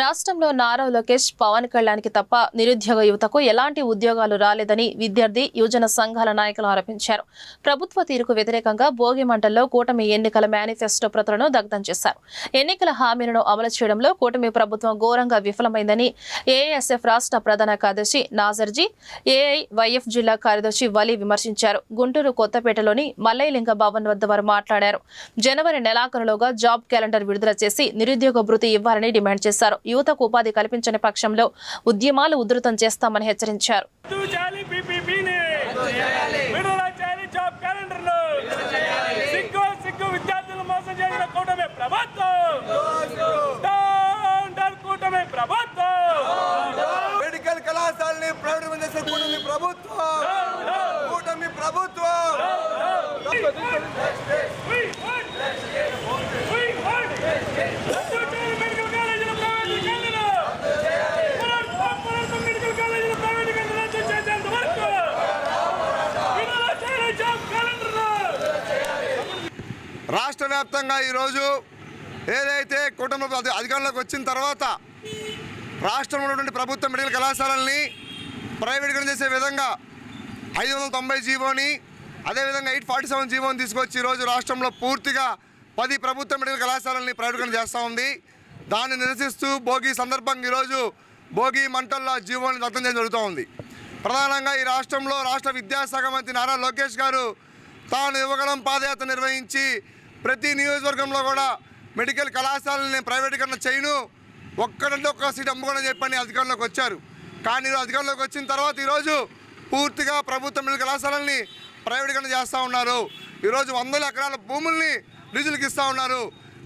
రాష్ట్రంలో నారా లోకేష్ పవన్ కళ్యాణ్కి తప్ప నిరుద్యోగ యువతకు ఎలాంటి ఉద్యోగాలు రాలేదని విద్యార్థి యువజన సంఘాల నాయకులు ఆరోపించారు. ప్రభుత్వ తీరుకు వ్యతిరేకంగా భోగి మంటల్లో కూటమి ఎన్నికల మేనిఫెస్టో ప్రతులను దగ్ధం చేశారు. ఎన్నికల హామీలను అమలు చేయడంలో కూటమి ప్రభుత్వం ఘోరంగా విఫలమైందని ఏఐఎస్ఎఫ్ రాష్ట్ర ప్రధాన కార్యదర్శి నాజర్జీ ఏఐవైఎఫ్ జిల్లా కార్యదర్శి వలి విమర్శించారు. గుంటూరు కొత్తపేటలోని మల్లయ్యలింగ భవన్ వద్ద వారు మాట్లాడారు. జనవరి నెలాఖరులోగా జాబ్ క్యాలెండర్ విడుదల చేసి నిరుద్యోగ భృతి ఇవ్వాలని డిమాండ్ చేశారు. యువతకు ఉపాధి కల్పించని పక్షంలో ఉద్యమాలు ఉధృతం చేస్తామని హెచ్చరించారు రద్దు చేయాలి పీపీపీని విడుదల చేయాలి జాబ్ క్యాలెండర్లు సిగ్గు సిగ్గు విద్యార్థులు మోసం చేసిన కూటమి ప్రభుత్వం డౌన్ డౌన్ కూటమి ప్రభుత్వం మెడికల్ కళాశాలని ప్రైవేట్ చేసే కూటమి ప్రభుత్వం కూటమి ప్రభుత్వం We want We want రద్దు చేయాలి మెడికల్ కాలేజీల ప్రైవేటీకరణను. పునరుద్ధ- పునరుద్ధ మెడికల్ కాలేజీల ప్రైవేటీకరణ రద్దు చేసేంత వరకు విడుదల చేయాలి జాబ్ క్యాలెండర్లు రాష్ట్ర వ్యాప్తంగా ఈరోజు ఏదైతే కుటుంబ అధికారంలోకి వచ్చిన తర్వాత రాష్ట్రంలో ఉన్నటువంటి ప్రభుత్వ మెడికల్ కళాశాలల్ని ప్రైవేటీకరణ చేసే విధంగా ఐదు వందల తొంభై జీవోని అదేవిధంగా ఎయిట్ ఫార్టీ సెవెన్ జీవోని తీసుకొచ్చి ఈరోజు రాష్ట్రంలో పూర్తిగా పది ప్రభుత్వ మెడికల్ కళాశాలల్ని ప్రైవేటీకరణ చేస్తూ ఉంది. దాన్ని నిరసిస్తూ భోగి సందర్భంగా ఈరోజు భోగి మంటల్లో జీవోని దగ్ధం చేయడం జరుగుతూ ఉంది. ప్రధానంగా ఈ రాష్ట్రంలో రాష్ట్ర విద్యాశాఖ మంత్రి నారా లోకేష్ గారు తాను యువగలం పాదయాత్ర నిర్వహించి ప్రతి నియోజకవర్గంలో కూడా మెడికల్ కళాశాలని ప్రైవేటీకరణ చేయను. ఒక్కడంటే ఒక్క సీట్ అమ్ముకోనని చెప్పని అధికారంలోకి వచ్చారు. కానీ అధికారంలోకి వచ్చిన తర్వాత ఈరోజు పూర్తిగా ప్రభుత్వ మెడికల్ కళాశాలని ప్రైవేటీకరణ చేస్తూ ఉన్నారు. ఈరోజు వందల ఎకరాల భూముల్ని లీజులకు ఇస్తూ ఉన్నారు.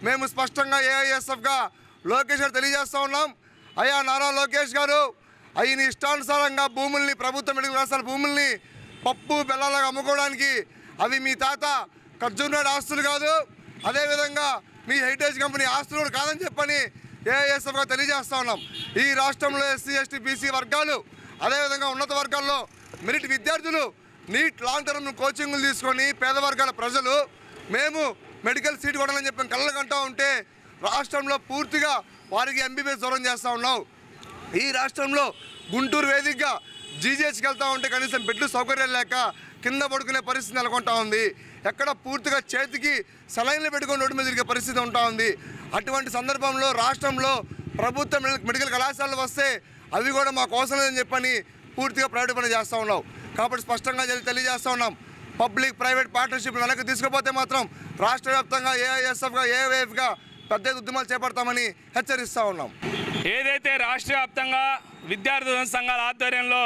మేము స్పష్టంగా ఏఐఎస్ఎఫ్గా లోకేష్ గారు తెలియజేస్తూ ఉన్నాం. అయ్యా నారా లోకేష్ గారు అయిన ఇష్టానుసారంగా భూముల్ని ప్రభుత్వ మెడికల్ కళాశాల భూముల్ని పప్పు బెల్లాలుగా అమ్ముకోవడానికి అవి మీ తాత ఖర్జూర్నాడు ఆస్తులు కాదు. అదేవిధంగా మీ హెరిటేజ్ కంపెనీ ఆస్తులు కూడా కాదని చెప్పని ఏఎస్ఎఫ్గా తెలియజేస్తా ఉన్నాం. ఈ రాష్ట్రంలో ఎస్సీ ఎస్టీ బీసీ వర్గాలు అదేవిధంగా ఉన్నత వర్గాల్లో మెరిట్ విద్యార్థులు నీట్ లాంగ్ టర్మ్ కోచింగ్లు తీసుకొని పేద వర్గాల ప్రజలు మేము మెడికల్ సీట్ కొనాలని చెప్పి కళ్ళ కంటా ఉంటే రాష్ట్రంలో పూర్తిగా వారికి ఎంబీబీఎస్ దూరం చేస్తూ ఉన్నాం. ఈ రాష్ట్రంలో గుంటూరు వేదికగా జీజీహెచ్కి వెళ్తూ ఉంటే కనీసం బెడ్లు సౌకర్యాలు లేక కింద పడుకునే పరిస్థితి నెలకొంటా ఉంది. ఎక్కడ పూర్తిగా చేతికి సెలైన్లు పెట్టుకొని రోడ్డు మీద తిరిగే పరిస్థితి ఉంటా ఉంది. అటువంటి సందర్భంలో రాష్ట్రంలో ప్రభుత్వ మెడికల్ కళాశాలలు వస్తే అవి కూడా మాకు అవసరం లేదని చెప్పని పూర్తిగా ప్రైవేట్ పని చేస్తూ ఉన్నాం. కాబట్టి స్పష్టంగా తెలియజేస్తూ ఉన్నాం. పబ్లిక్ ప్రైవేట్ పార్ట్నర్షిప్ వెనక్కి తీసుకుపోతే మాత్రం రాష్ట్ర వ్యాప్తంగా ఏఐఎస్ఎఫ్గా ఏఐఎఫ్గా పెద్ద ఉద్యమాలు చేపడతామని హెచ్చరిస్తూ ఉన్నాం. ఏదైతే రాష్ట్ర వ్యాప్తంగా విద్యార్థి సంఘాల ఆధ్వర్యంలో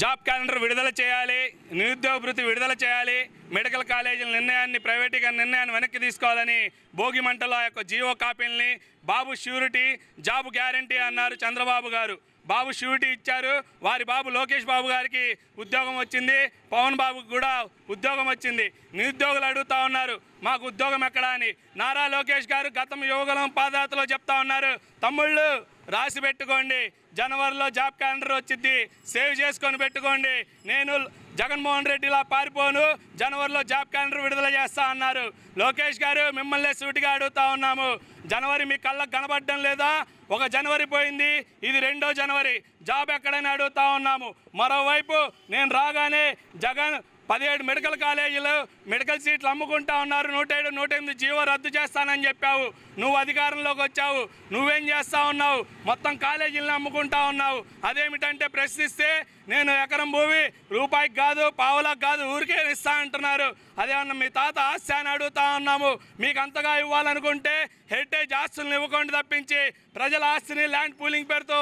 జాబ్ క్యాలెండర్ విడుదల చేయాలి నిరుద్యోగ భృతి విడుదల చేయాలి మెడికల్ కాలేజీల నిర్ణయాన్ని ప్రైవేటీకరణ నిర్ణయాన్ని వెనక్కి తీసుకోవాలని భోగి మంటల యొక్క జీవో కాపీల్ని బాబు ష్యూరిటీ జాబ్ గ్యారంటీ అన్నారు చంద్రబాబు గారు. బాబు ష్యూరిటీ ఇచ్చారు. వారి బాబు లోకేష్ బాబు గారికి ఉద్యోగం వచ్చింది. పవన్ బాబుకి కూడా ఉద్యోగం వచ్చింది. నిరుద్యోగులు అడుగుతా ఉన్నారు మాకు ఉద్యోగం ఎక్కడా అని. నారా లోకేష్ గారు గతం యువగలం పాదయాత్రలో చెప్తా ఉన్నారు తమ్ముళ్ళు రాసి పెట్టుకోండి. జనవరిలో జాబ్ క్యాలెండర్ వచ్చింది సేవ్ చేసుకొని పెట్టుకోండి. నేను జగన్మోహన్ రెడ్డిలా పారిపోను. జనవరిలో జాబ్ క్యాలెండర్ విడుదల చేస్తా అన్నారు. లోకేష్ గారు మిమ్మల్ని సూటిగా అడుగుతా ఉన్నాము. జనవరి మీ కళ్ళకు కనబడడం లేదా? ఒక జనవరి పోయింది. ఇది రెండో జనవరి. జాబ్ ఎక్కడైనా అడుగుతా ఉన్నాము. మరోవైపు నేను రాగానే జగన్ పదిహేడు మెడికల్ కాలేజీలు మెడికల్ సీట్లు అమ్ముకుంటా ఉన్నారు. నూట ఏడు నూట ఎనిమిది జీవో రద్దు చేస్తానని చెప్పావు. నువ్వు అధికారంలోకి వచ్చావు. నువ్వేం చేస్తా ఉన్నావు? మొత్తం కాలేజీలను అమ్ముకుంటా ఉన్నావు. అదేమిటంటే ప్రశ్నిస్తే నేను ఎకరం భూమి రూపాయికి కాదు పావులకు కాదు ఊరికే ఇస్తా అంటున్నారు. అదేమన్నా మీ తాత ఆస్తి అని అడుగుతా ఉన్నాము. మీకు అంతగా ఇవ్వాలనుకుంటే హెరిటేజ్ ఆస్తులను ఇవ్వకుండా తప్పించి ప్రజల ఆస్తిని ల్యాండ్ పూలింగ్ పేరుతో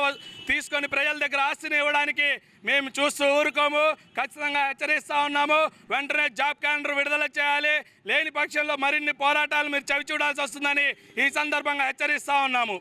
తీసుకొని ప్రజల దగ్గర ఆస్తిని ఇవ్వడానికి మేము చూస్తూ ఊరుకోము. ఖచ్చితంగా హెచ్చరిస్తూ ఉన్నాము. వెంటనే జాబ్ క్యాలెండర్ విడుదల చేయాలి. లేని పక్షంలో మరిన్ని పోరాటాలు మీరు చవి చూడాల్సి వస్తుందని ఈ సందర్భంగా హెచ్చరిస్తూ ఉన్నాము.